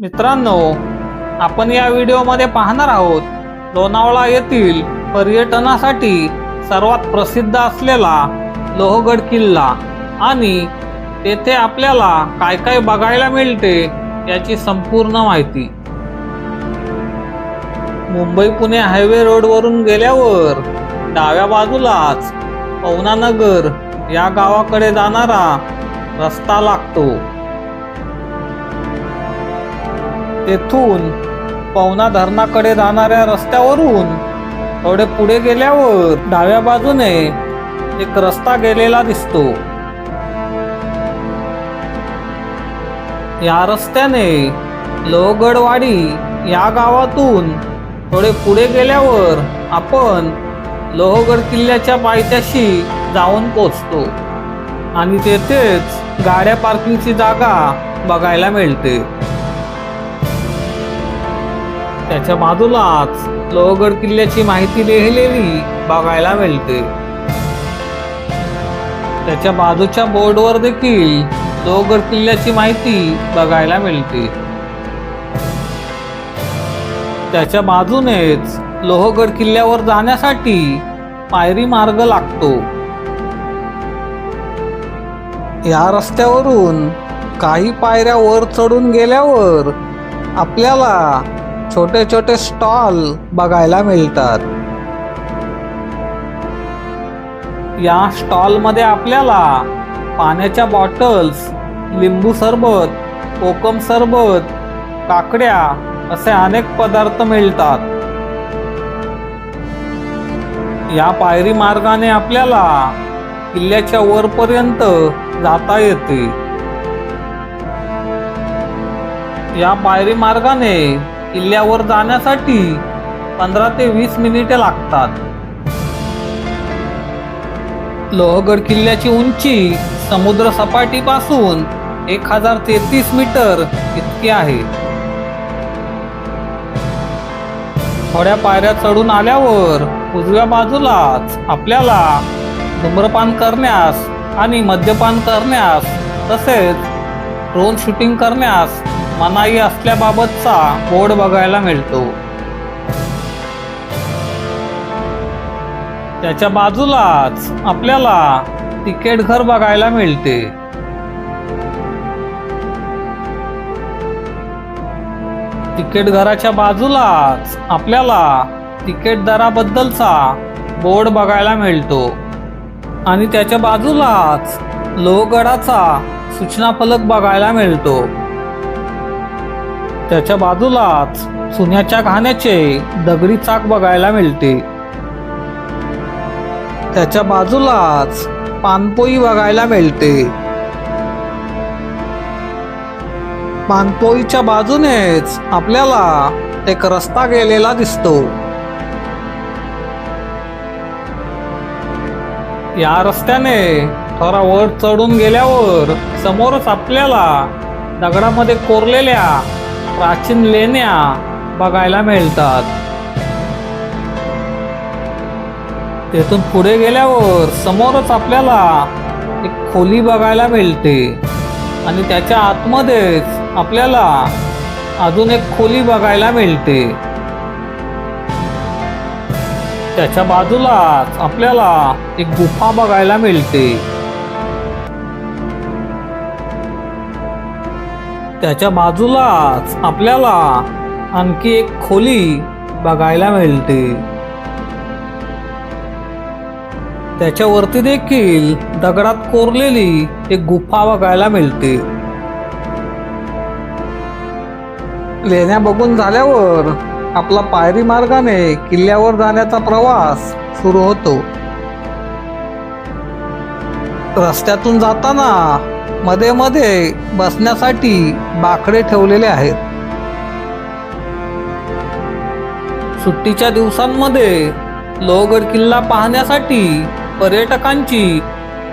मित्रांनो आपण या व्हिडिओमध्ये पाहणार आहोत लोणावळा येथील पर्यटनासाठी सर्वात प्रसिद्ध असलेला लोहगड किल्ला. आणि तेथे आपल्याला काय काय बघायला मिळते याची संपूर्ण माहिती. मुंबई पुणे हायवे रोडवरून गेल्यावर डाव्या बाजूलाच पवनानगर या गावाकडे जाणारा रस्ता लागतो. तेथून पवना धरणाकडे जाणाऱ्या रस्त्यावरून थोडे पुढे गेल्यावर डाव्या बाजूने एक रस्ता गेलेला दिसतो. या रस्त्याने लोहगडवाडी या गावातून थोडे पुढे गेल्यावर आपण लोहगड किल्ल्याच्या पायथ्याशी जाऊन पोचतो आणि तेथेच गाड्या पार्किंगची जागा बघायला मिळते. त्याच्या बाजूलाच लोहगड किल्ल्याची माहिती लिहिलेली बघायला मिळते. त्याच्या बाजूच्या बोर्डवर देखील लोहगड किल्ल्याची माहिती बघायला मिळते. त्याच्या बाजूनेच लोहगड किल्ल्यावर जाण्यासाठी पायरी मार्ग लागतो. या रस्त्यावरून काही पायऱ्या वर चढून गेल्यावर आपल्याला छोटे छोटे स्टॉल बघायला मिळतात. या स्टॉलमध्ये आपल्याला पाण्याच्या बॉटल्स लिंबू सरबत कोकम सरबत काकड्या असे अनेक पदार्थ मिळतात. या पायरी मार्गाने आपल्याला किल्ल्याच्या वरपर्यंत जाता येते. या पायरी मार्गाने किल्ल्यावर जाण्यासाठी पंधरा ते वीस मिनिटे लागतात. लोहगड किल्ल्याची उंची समुद्र सपाटीपासून एक हजार तेहतीस मीटर इतकी आहे. थोड्या पायऱ्या चढून आल्यावर उजव्या बाजूलाच आपल्याला धूम्रपान करण्यास आणि मद्यपान करण्यास तसेच ड्रोन शूटिंग करण्यास मनाई असल्याबाबतचा बोर्ड बघायला मिळतो. त्याच्या बाजूलाच आपल्याला तिकीट घर बघायला मिळते. तिकीट घराच्या बाजूलाच आपल्याला तिकीट दराबद्दलचा बोर्ड बघायला मिळतो. आणि त्याच्या बाजूलाच लोहगडाचा सूचना फलक बघायला मिळतो. त्याच्या बाजूलाच सोन्याच्या घाण्याचे दगडी चाक बघायला मिळते. त्याच्या बाजूलाच पानपोई बघायला मिळते. पानपोईच्या बाजूनेच आपल्याला एक रस्ता गेलेला दिसतो. या रस्त्याने थोडा वर चढून गेल्यावर समोरच आपल्याला दगडामध्ये कोरलेल्या प्राचीन लेण्या बघायला मिळतात. तेथून पुढे गेल्यावर समोरच आपल्याला एक खोली बघायला मिळते आणि त्याच्या आतमध्येच आपल्याला अजून एक खोली बघायला मिळते. त्याच्या बाजूलाच आपल्याला एक गुफा बघायला मिळते. त्याच्या बाजूलाच आपल्याला आणखी एक खोली बघायला मिळते. त्याच्यावरती देखील दगडात कोरलेली एक गुफा बघायला मिळते. लेण्या बघून झाल्यावर आपला पायरी मार्गाने किल्ल्यावर जाण्याचा प्रवास सुरू होतो. रस्त्यातून जाताना मध्ये मध्ये बसण्यासाठी बाकडे ठेवलेले आहेत. सुट्टीच्या दिवसांमध्ये लोहगड किल्ला पाहण्यासाठी पर्यटकांची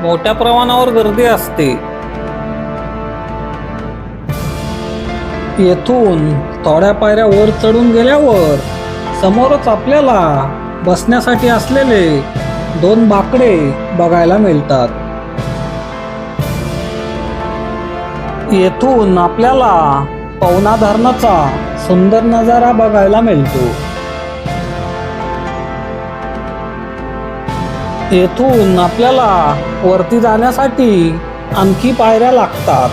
मोठ्या प्रमाणावर गर्दी असते. येथून थोड्या पायऱ्या वर चढून गेल्यावर समोरच आपल्याला बसण्यासाठी असलेले दोन बाकडे बघायला मिळतात. येथून आपल्याला पवना धरणाचा सुंदर नजारा बघायला मिळतो. येथून आपल्याला वरती जाण्यासाठी आणखी पायऱ्या लागतात.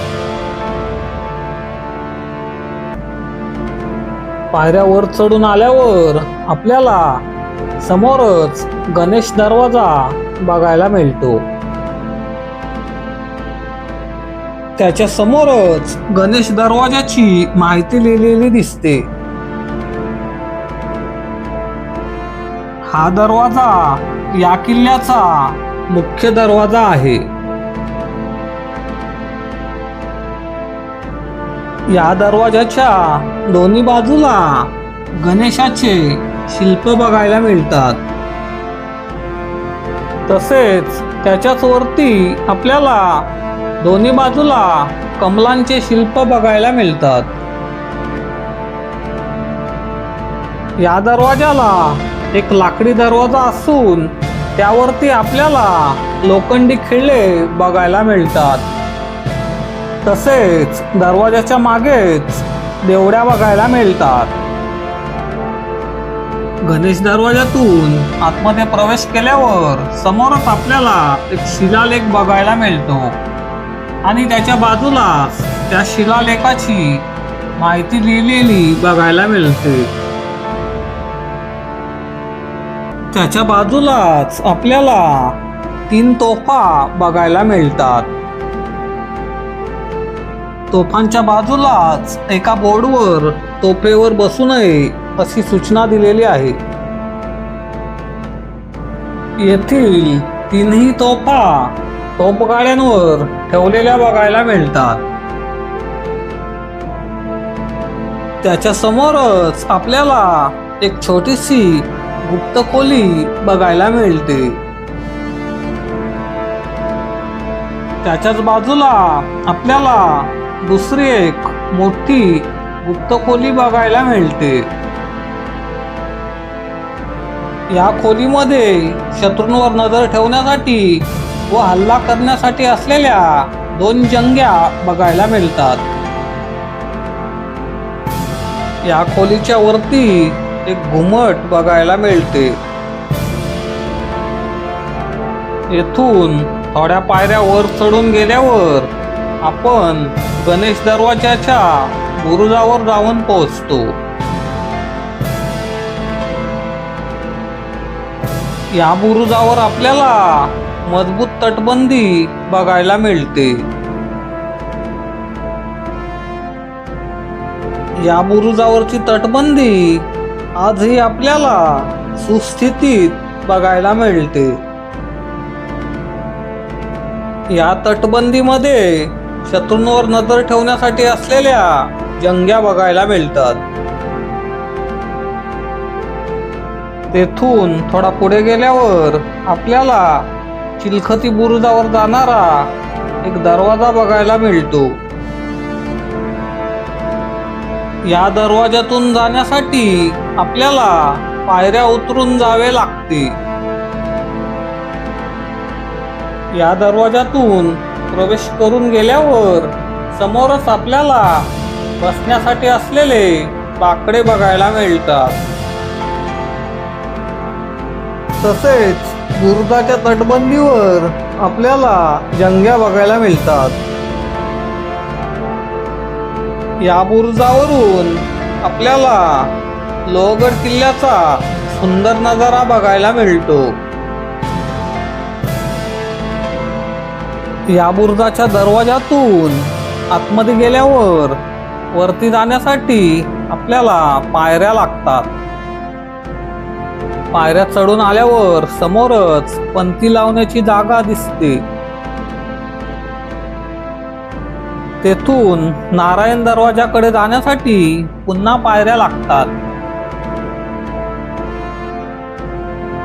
पायऱ्या वर चढून आल्यावर आपल्याला समोरच गणेश दरवाजा बघायला मिळतो. त्याच्या समोरच गणेश दरवाजाची माहिती लिहिलेली दिसते. हा दरवाजा या किल्ल्याचा मुख्य दरवाजा आहे. या दरवाजाच्या दोन्ही बाजूला गणेशाचे शिल्प बघायला मिळतात. तसेच त्याच्याच वरती आपल्याला दोन्ही बाजूला कमलांचे शिल्प बघायला मिळतात. या दरवाजाला एक लाकडी दरवाजा असून त्यावरती आपल्याला लोखंडी खिळे बघायला मिळतात. तसेच दरवाजाच्या मागेच देवड्या बघायला मिळतात. गणेश दरवाजातून आतमध्ये प्रवेश केल्यावर समोरच आपल्याला एक शिलालेख बघायला मिळतो. आणि त्याच्या बाजूलाच त्या शिलालेखाची माहिती लिहिलेली बघायला मिळते. त्याच्या बाजूलाच आपल्याला तीन तोफा बघायला मिळतात. तोफांच्या बाजूलाच एका बोर्डवर तोफेवर बसू नये अशी सूचना दिलेली आहे. येथील तीनही तोफा तोपगाड्यांवर ठेवलेल्या बघायला मिळतात. त्याच्या समोरच आपल्याला एक छोटीशी गुप्त खोली बघायला मिळते. त्याच्याच बाजूला आपल्याला दुसरी एक मोठी गुप्त खोली बघायला मिळते. या खोलीमध्ये शत्रूंवर नजर ठेवण्यासाठी व हल्ला करण्यासाठी असलेल्या दोन जंग्या बघायला मिळतात. या खोलीच्या वरती एक घुमट बघायला मिळते. येथून थोड्या पायऱ्या वर चढून गेल्यावर आपण गणेश दरवाजाच्या बुरुजावर जाऊन पोहोचतो. या बुरुजावर आपल्याला मजबूत तटबंदी बघायला मिळते. या बुरुजावरची तटबंदी आजही आपल्याला सुस्थितीत बघायला मिळते. या तटबंदीमध्ये शत्रूंवर नजर ठेवण्यासाठी असलेल्या जंग्या बघायला मिळतात. तेथून थोडा पुढे गेल्यावर आपल्याला चिलखती बुरुजावर जाणारा एक दरवाजा बघायला मिळतो. या दरवाजातून जाण्यासाठी आपल्याला पायऱ्या उतरून जावे लागते. या दरवाजातून प्रवेश करून गेल्यावर समोरच आपल्याला बसण्यासाठी असलेले बाकडे बघायला मिळतात. तसेच बुरुजाच्या तटबंदीवर आपल्याला जंग्या बघायला मिळतात. या बुरुजावरून आपल्याला लोहगड किल्ल्याचा सुंदर नजारा बघायला मिळतो. या बुरुजाच्या दरवाजातून आतमध्ये गेल्यावर वरती जाण्यासाठी आपल्याला पायऱ्या लागतात. पायऱ्या चढून आल्यावर समोरच पंथी लावण्याची जागा दिसते. तेथून नारायण दरवाजाकडे जाण्यासाठी पुन्हा पायऱ्या लागतात.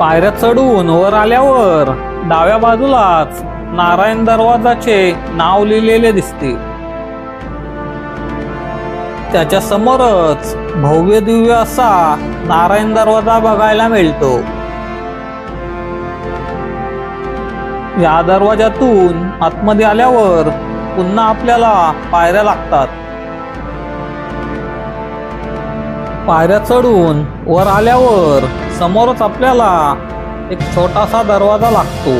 पायऱ्या चढून वर आल्यावर डाव्या बाजूलाच नारायण दरवाजाचे नाव लिहिलेले दिसते. त्याच्या समोरच भव्य दिव्य असा नारायण दरवाजा बघायला मिळतो. या दरवाजातून आतमध्ये आल्यावर पुन्हा आपल्याला पायऱ्या लागतात. पायऱ्या चढून वर आल्यावर समोरच आपल्याला एक छोटासा दरवाजा लागतो.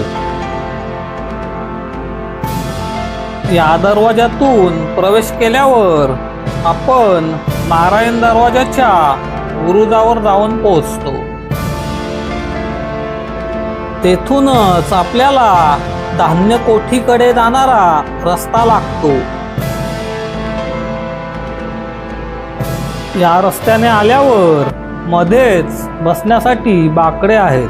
या दरवाजातून प्रवेश केल्यावर आपण नारायण दरवाजाच्या बुरुजावर जाऊन पोहोचतो. तेथूनच आपल्याला धान्य कोठीकडे जाणारा रस्ता लागतो. या रस्त्याने आल्यावर मध्येच बसण्यासाठी बाकडे आहेत.